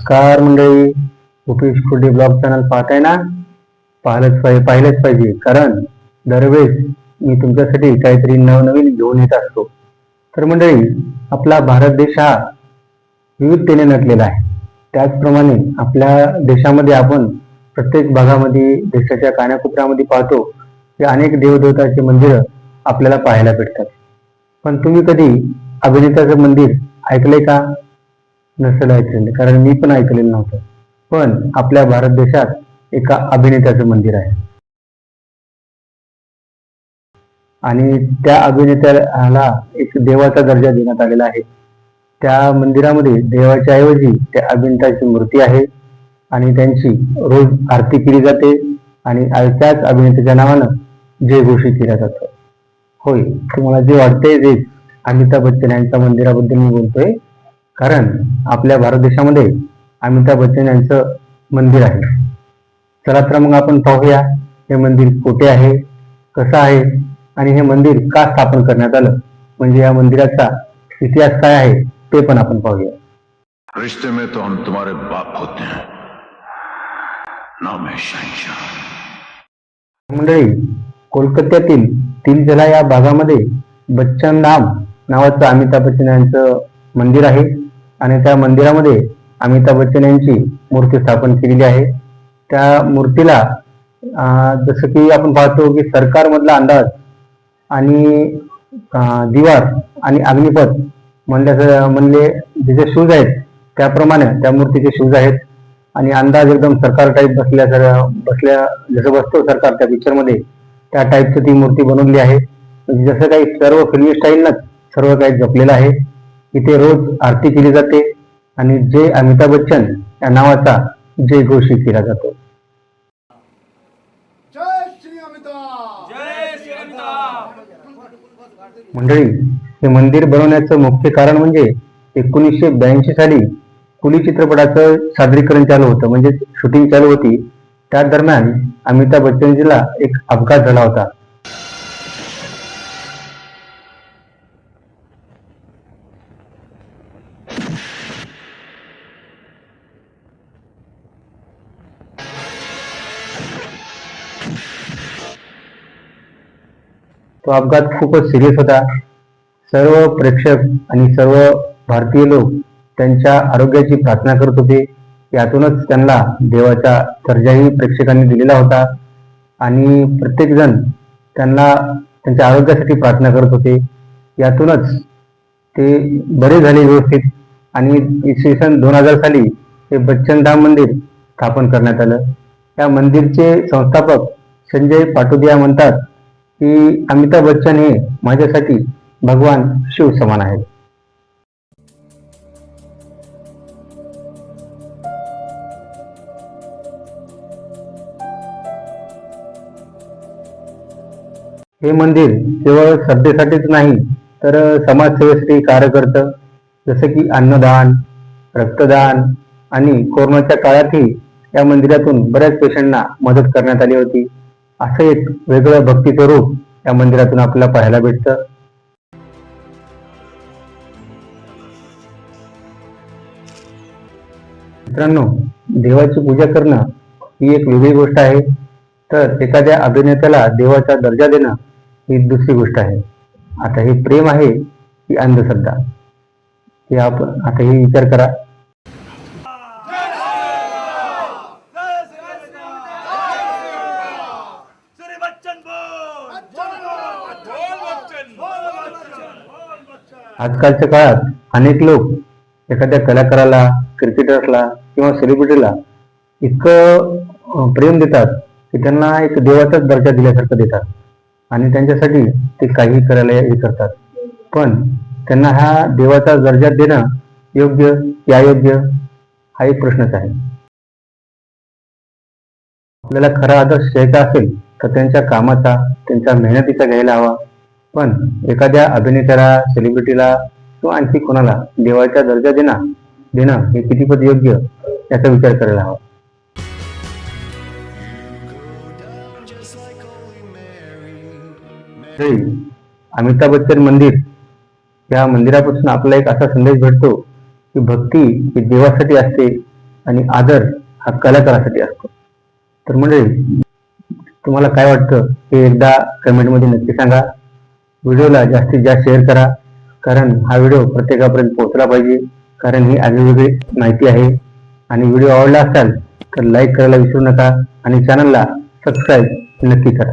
नमस्कार मंडळी. Upesh खुर्डे blog channel पाहताय ना? पाहिलंच पाहिजे पाहिलंच पाहिजे. कारण दरवेळेस मी तुमच्यासाठी काहीतरी नवनवीन घेऊन येत असतो. तर मंडळी आपला भारत देश हा विविधतेने नटलेला आहे. त्याचप्रमाणे आपल्या देशामध्ये आपण प्रत्येक भागामध्ये देशाच्या कानाकोपऱ्यामध्ये पाहतो की अनेक देवदेवताची मंदिरं आपल्याला पाहायला भेटतात. पण तुम्ही कधी अभिनेताचं मंदिर ऐकलंय का? नसेल ऐकलेलं कारण मी पण ऐकलेलं नव्हतं. पण आपल्या भारत देशात एका अभिनेत्याचं मंदिर आहे. आणि त्या अभिनेत्याला एक देवाचा दर्जा देण्यात आलेला आहे. त्या मंदिरामध्ये देवाच्या ऐवजी त्या अभिनेत्याची मूर्ती आहे आणि त्यांची रोज आरती केली जाते आणि त्याच अभिनेत्याच्या नावानं जय घोषित केलं जातं. होय तुम्हाला जे वाटतंय ते अमिताभ बच्चन यांच्या मंदिराबद्दल मी बोलतोय. कारण आपल्या भारत देशामध्ये अमिताभ बच्चन यांचं मंदिर आहे. चला तर मग आपण पाहूया हे मंदिर कुठे आहे कसं आहे आणि हे मंदिर का स्थापन करण्यात आलं? म्हणजे या मंदिराचा इतिहास काय आहे ते पण आपण पाहूया. रिश्ते में तो हम तुम्हारे बाप होते हैं. नाम है शहनशाह मंडळी कोलकात्यातील तिलजला या भागामध्ये बच्चन धाम नावाचं अमिताभ बच्चन यांचं मंदिर आहे. आणि त्या मंदिरामध्ये अमिताभ बच्चन यांची मूर्ती स्थापन केलेली आहे. त्या मूर्तीला जसं की आपण पाहतो की सरकारमधला अंदाज आणि दिवार आणि अग्निपथ म्हणल्या म्हणले जे जे शूज आहेत त्याप्रमाणे त्या मूर्तीचे शूज आहेत. आणि अंदाज एकदम सरकार टाईप बसल्या बसल्या जसं बसतो सरकार त्या पिक्चरमध्ये त्या टाईपचं ती मूर्ती बनवली आहे. जसं काही सर्व फिल्मी स्टाईलनंच सर्व काही जपलेलं आहे. इथे रोज आरती केली जाते आणि जय अमिताभ बच्चन या नावाचा जय घोषित केला जातो. जय श्री अमिताभ! मंडळी हे मंदिर बनवण्याचं मुख्य कारण म्हणजे एकोणीसशे ब्याऐंशी साली कुली चित्रपटाचं सादरीकरण चालू होतं. म्हणजे शूटिंग चालू होती. त्या दरम्यान अमिताभ बच्चनजीला एक अपघात झाला होता. तो अपघात खूपच सिरियस होता. सर्व प्रेक्षक आणि सर्व भारतीय लोक त्यांच्या आरोग्याची प्रार्थना करत होते. यातूनच त्यांना देवाचा दर्जाही प्रेक्षकांनी दिलेला होता. आणि प्रत्येकजण त्यांना त्यांच्या आरोग्यासाठी प्रार्थना करत होते. यातूनच ते बरे झाले व्यवस्थित. आणि इसवी सन दोन हजार साली हे बच्चनधाम मंदिर स्थापन करण्यात आलं. या मंदिरचे संस्थापक संजय पाटोदिया म्हणतात की अमिताभ बच्चन हे माझ्यासाठी भगवान शिव समान आहेत. हे मंदिर केवळ श्रद्धेसाठीच नाही तर समाजसेवेसाठी कार्य करतं जसं की अन्नदान रक्तदान आणि कोरोनाच्या काळातही या मंदिरातून बऱ्याच पेशंटना मदत करण्यात आली होती. असं एक वेगळं भक्तीचं रूप या मंदिरातून आपल्याला पाहायला भेटतं. मित्रांनो देवाची पूजा करणं ही एक वेगळी गोष्ट आहे. तर एखाद्या अभिनेत्याला देवाचा दर्जा देणं ही दुसरी गोष्ट आहे. आता हे प्रेम आहे की अंधश्रद्धा? हे आपण आता हे विचार करा श्री बच्चन बोल बोल बच्चन बोल बच्चन बोल बच्चन आजकालच्या काळात अनेक लोक एखाद्या कलाकाराला क्रिकेटरला किंवा सेलिब्रिटीला इतकं प्रेम देतात की त्यांना एक देवाचाच दर्जा दिल्यासारखं देतात. आणि त्यांच्यासाठी ते काही करायला हे करतात. पण त्यांना हा देवाचा दर्जा देणं योग्य की अयोग्य हा एक प्रश्नच आहे. आपल्याला खरा आदर्श घ्यायचा असेल तर त्यांच्या कामाचा त्यांच्या मेहनतीचा घ्यायला हवा. पण एखाद्या अभिनेत्याला सेलिब्रिटीला किंवा आणखी कोणाला देवाचा दर्जा देणं देणं हे कितीपत योग्य याचा विचार करायला हवा. अमिताभ बच्चन मंदिर. या मंदिरापासून आपला एक असा संदेश भेटतो की भक्ती ही देवासाठी असते आणि आदर हा कलाकारासाठी असतो. तर म्हणजे तुम्हाला काय वाटतं हे एकदा कमेंटमध्ये नक्की सांगा. व्हिडिओला जास्तीत जास्त शेअर करा. कारण हा व्हिडिओ प्रत्येकापर्यंत पोहोचला पाहिजे. कारण ही आगळीवेगळी माहिती आहे. आणि व्हिडिओ आवडला असाल तर लाईक करायला विसरू नका. आणि चॅनलला सबस्क्राईब नक्की करा.